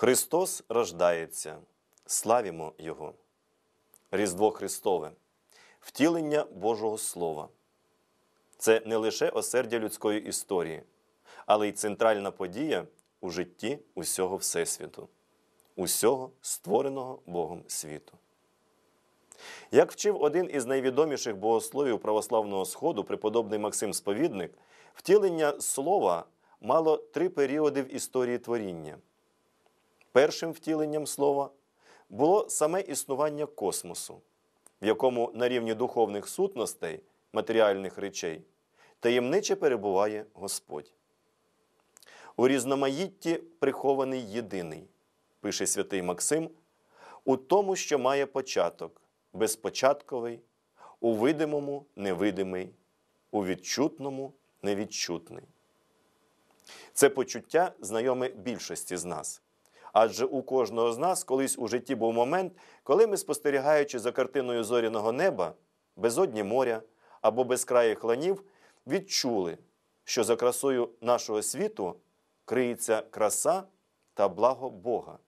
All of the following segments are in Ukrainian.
Христос рождається, славімо Його. Різдво Христове, втілення Божого Слова. Це не лише осердя людської історії, але й центральна подія у житті усього Всесвіту, усього створеного Богом світу. Як вчив один із найвідоміших богословів православного Сходу, преподобний Максим Сповідник, втілення слова мало три періоди в історії творіння. Першим втіленням слова було саме існування космосу, в якому на рівні духовних сутностей, матеріальних речей, таємниче перебуває Господь. У різноманітті прихований єдиний, пише святий Максим, у тому, що має початок, безпочатковий, у видимому невидимий, у відчутному невідчутний. Це почуття знайоме більшості з нас. Адже у кожного з нас колись у житті був момент, коли ми, спостерігаючи за картиною зоряного неба, безодні моря або безкраїх ланів, відчули, що за красою нашого світу криється краса та благо Бога,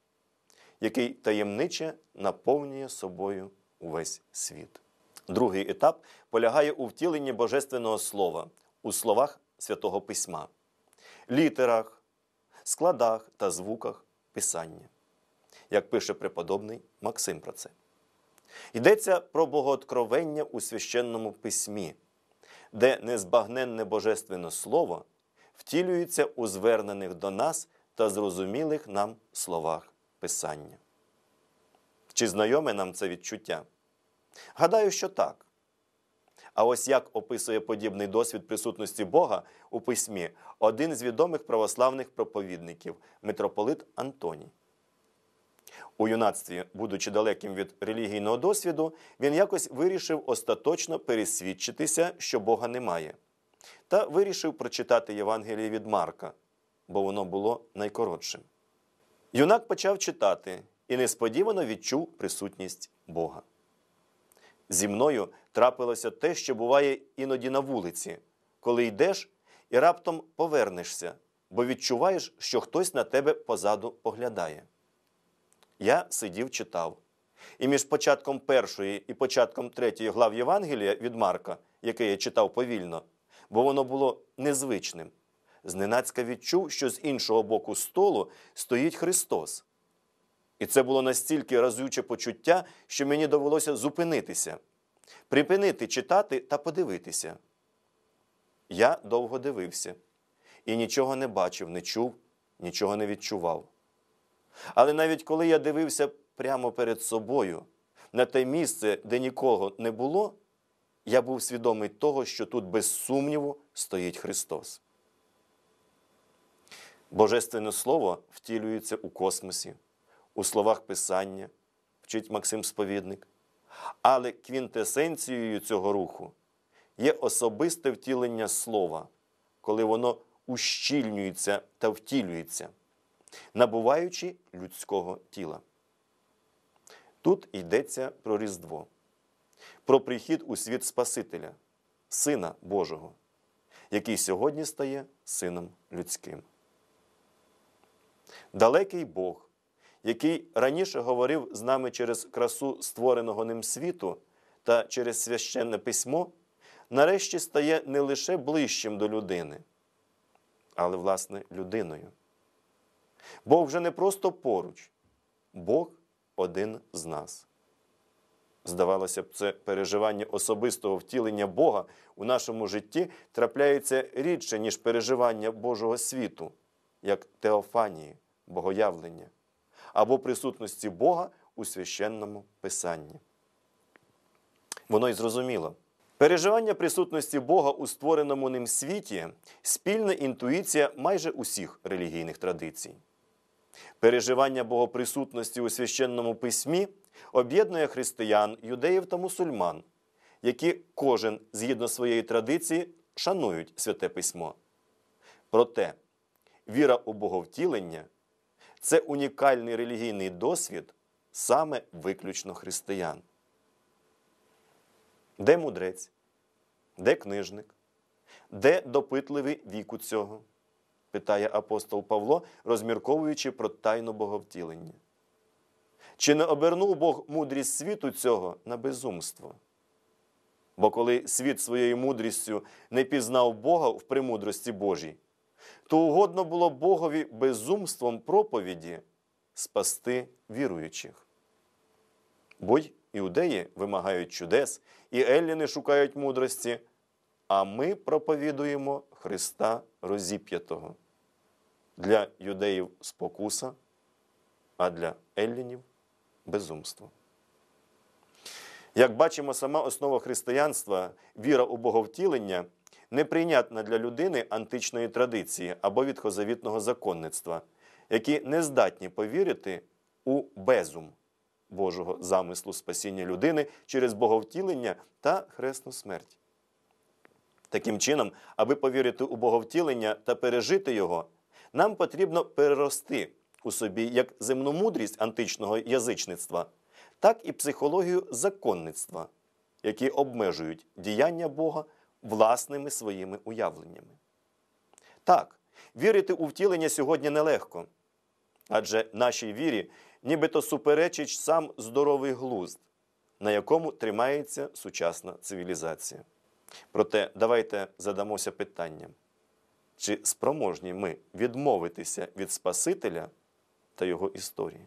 який таємниче наповнює собою увесь світ. Другий етап полягає у втіленні Божественного Слова у словах Святого Письма, літерах, складах та звуках Писання, як пише преподобний Максим про це. Йдеться про богооткровення у священному письмі, де незбагненне Божественне Слово втілюється у звернених до нас та зрозумілих нам словах Писання. Чи знайоме нам це відчуття? Гадаю, що так. А ось як описує подібний досвід присутності Бога у письмі один з відомих православних проповідників митрополит Антоній. У юнацтві, будучи далеким від релігійного досвіду, він якось вирішив остаточно пересвідчитися, що Бога немає, та вирішив прочитати Євангеліє від Марка, бо воно було найкоротшим. Юнак почав читати і несподівано відчув присутність Бога. Зі мною трапилося те, що буває іноді на вулиці, коли йдеш і раптом повернешся, бо відчуваєш, що хтось на тебе позаду поглядає. Я сидів читав. І між початком першої і початком третьої глав Євангелія від Марка, яке я читав повільно, бо воно було незвичним, зненацька відчув, що з іншого боку столу стоїть Христос. І це було настільки разюче почуття, що мені довелося зупинитися, припинити читати та подивитися. Я довго дивився і нічого не бачив, не чув, нічого не відчував. Але навіть коли я дивився прямо перед собою на те місце, де нікого не було, я був свідомий того, що тут без сумніву стоїть Христос. Божественне Слово втілюється у космосі, у словах Писання, вчить Максим Сповідник. Але квінтесенцією цього руху є особисте втілення слова, коли воно ущільнюється та втілюється, набуваючи людського тіла. Тут йдеться про Різдво, про прихід у світ Спасителя, Сина Божого, який сьогодні стає Сином людським. Далекий Бог, який раніше говорив з нами через красу створеного ним світу та через священне письмо, нарешті стає не лише ближчим до людини, але, власне, людиною. Бог вже не просто поруч, Бог один з нас. Здавалося б, це переживання особистого втілення Бога у нашому житті трапляється рідше, ніж переживання Божого світу, як теофанії, богоявлення, або присутності Бога у священному Писанні. Воно й зрозуміло. Переживання присутності Бога у створеному ним світі спільна інтуїція майже усіх релігійних традицій. Переживання Богоприсутності у священному письмі об'єднує християн, юдеїв та мусульман, які кожен згідно своєї традиції шанують святе письмо. Проте віра у Боговтілення це унікальний релігійний досвід саме виключно християн. Де мудрець? Де книжник? Де допитливий віку цього? питає апостол Павло, розмірковуючи про тайну боговтілення. Чи не обернув Бог мудрість світу цього на безумство? Бо коли світ своєю мудрістю не пізнав Бога в премудрості Божій, то угодно було Богові безумством проповіді спасти віруючих. Бо й іудеї вимагають чудес, і елліни шукають мудрості, а ми проповідуємо Христа розіп'ятого. Для юдеїв спокуса, а для еллінів безумство. Як бачимо, сама основа християнства, віра у боговтілення, неприйнятна для людини античної традиції або відхозавітного законництва, які не здатні повірити у безум Божого замислу спасіння людини через боговтілення та хресну смерть. Таким чином, аби повірити у боговтілення та пережити його, нам потрібно перерости у собі як земну мудрість античного язичництва, так і психологію законництва, які обмежують діяння Бога власними своїми уявленнями. Так, вірити у втілення сьогодні нелегко, адже нашій вірі нібито суперечить сам здоровий глузд, на якому тримається сучасна цивілізація. Проте давайте задамося питанням, чи спроможні ми відмовитися від Спасителя та його історії?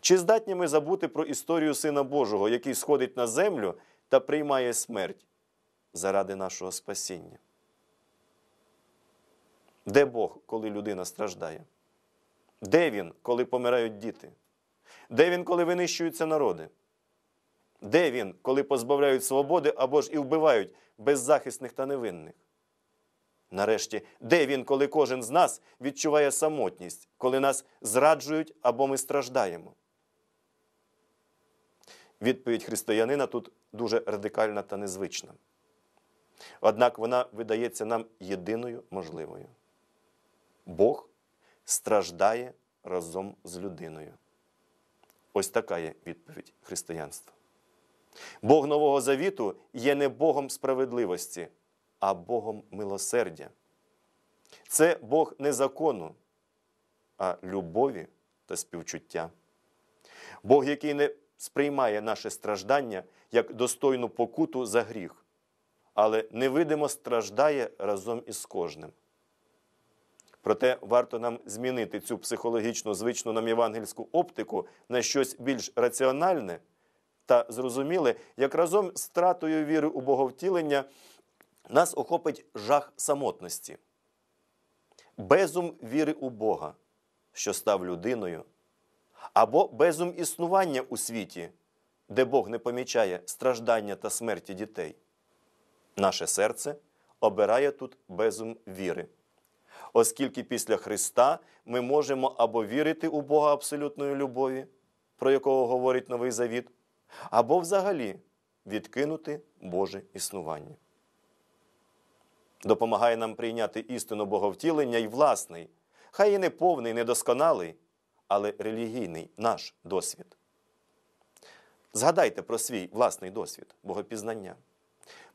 Чи здатні ми забути про історію Сина Божого, який сходить на землю та приймає смерть заради нашого спасіння? Де Бог, коли людина страждає? Де Він, коли помирають діти? Де Він, коли винищуються народи? Де Він, коли позбавляють свободи або ж і вбивають беззахисних та невинних? Нарешті, де він, коли кожен з нас відчуває самотність, коли нас зраджують або ми страждаємо? Відповідь християнина тут дуже радикальна та незвична. Однак вона видається нам єдиною можливою. Бог страждає разом з людиною. Ось така є відповідь християнства. Бог Нового Завіту є не Богом справедливості, а Богом милосердя. Це Бог не закону, а любові та співчуття. Бог, який не сприймає наше страждання як достойну покуту за гріх, але невидимо страждає разом із кожним. Проте варто нам змінити цю психологічно звичну нам євангельську оптику на щось більш раціональне та зрозуміле, як разом з втратою віри у боговтілення нас охопить жах самотності, безум віри у Бога, що став людиною, або безум існування у світі, де Бог не помічає страждання та смерті дітей. Наше серце обирає тут безум віри, оскільки після Христа ми можемо або вірити у Бога абсолютної любові, про якого говорить Новий Завіт, або взагалі відкинути Боже існування. Допомагає нам прийняти істину боговтілення й власний, хай і не повний, недосконалий, але релігійний наш досвід. Згадайте про свій власний досвід богопізнання,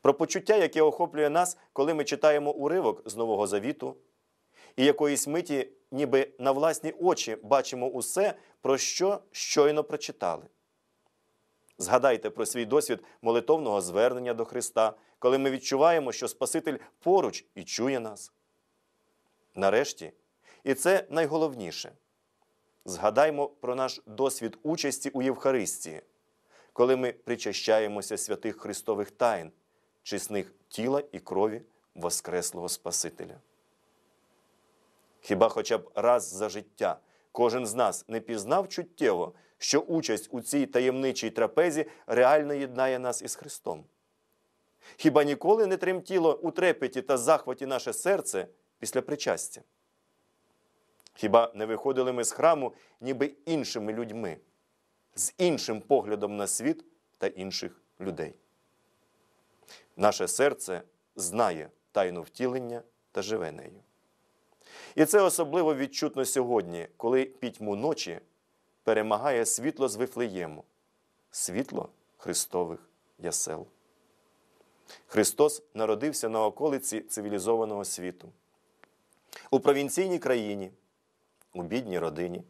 про почуття, яке охоплює нас, коли ми читаємо уривок з Нового Завіту, і якоїсь миті, ніби на власні очі бачимо усе, про що щойно прочитали. Згадайте про свій досвід молитовного звернення до Христа, коли ми відчуваємо, що Спаситель поруч і чує нас. Нарешті, і це найголовніше, згадаймо про наш досвід участі у Євхаристії, коли ми причащаємося святих Христових тайн, чесних тіла і крові Воскреслого Спасителя. Хіба хоча б раз за життя кожен з нас не пізнав чуттєво, що участь у цій таємничій трапезі реально єднає нас із Христом? Хіба ніколи не тремтіло у трепеті та захваті наше серце після причастя? Хіба не виходили ми з храму ніби іншими людьми, з іншим поглядом на світ та інших людей? Наше серце знає тайну втілення та живе нею. І це особливо відчутно сьогодні, коли пітьму ночі перемагає світло з Вифлеєму, світло Христових ясел. Христос народився на околиці цивілізованого світу. у провінційній країні, у бідній родині.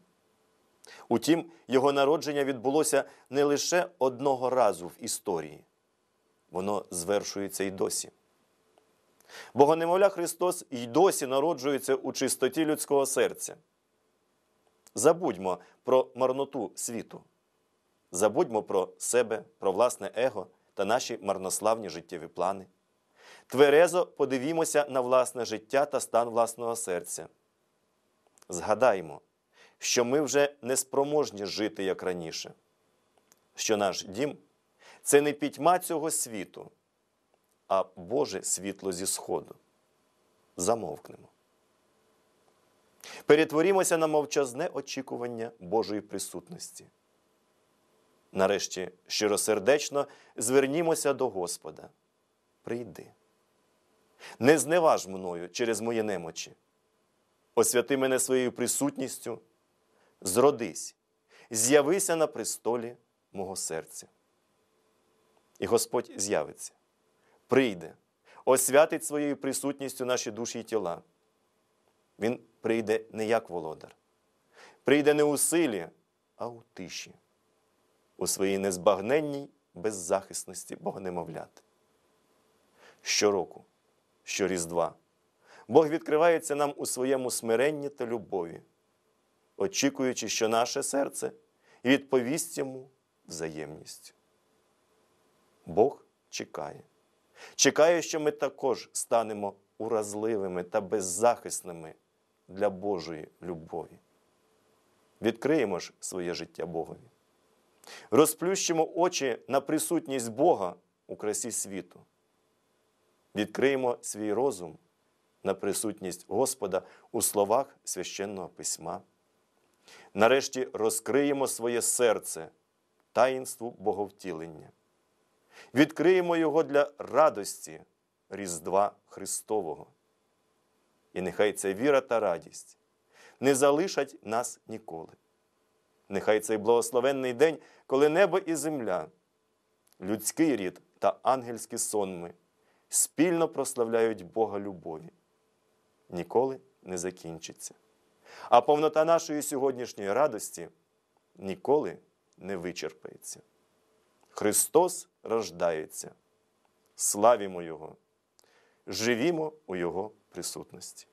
Утім, його народження відбулося не лише одного разу в історії, воно звершується й досі. Богонемовля Христос й досі народжується у чистоті людського серця. Забудьмо про марноту світу, забудьмо про себе, про власне его та наші марнославні життєві плани. Тверезо подивімося на власне життя та стан власного серця. Згадаймо, що ми вже не спроможні жити як раніше, що наш дім це не пітьма цього світу, а Боже світло зі Сходу. Замовкнемо. Перетворімося на мовчазне очікування Божої присутності. Нарешті щиросердечно звернімося до Господа. Прийди. Не зневаж мною через мої немочі. Освяти мене своєю присутністю, зродись, з'явися на престолі мого серця. І Господь з'явиться, прийде, освятить своєю присутністю наші душі й тіла. Він прийде не як володар, прийде не у силі, а у тиші, у своїй незбагненній беззахисності Богонемовлят. Щороку, щоріздва, Бог відкривається нам у своєму смиренні та любові, очікуючи, що наше серце відповість йому взаємністю. Бог чекає. Чекає, що ми також станемо уразливими та беззахисними для Божої любові. Відкриємо ж своє життя Богові. Розплющимо очі на присутність Бога у красі світу. Відкриємо свій розум на присутність Господа у словах священного письма. Нарешті розкриємо своє серце таїнству Боговтілення. Відкриємо його для радості Різдва Христового. І нехай ця віра та радість не залишать нас ніколи. Нехай цей благословенний день, коли небо і земля, людський рід та ангельські сонми спільно прославляють Бога любові, ніколи не закінчиться. А повнота нашої сьогоднішньої радості ніколи не вичерпається. Христос рождається. Славімо Його, живімо у Його присутності.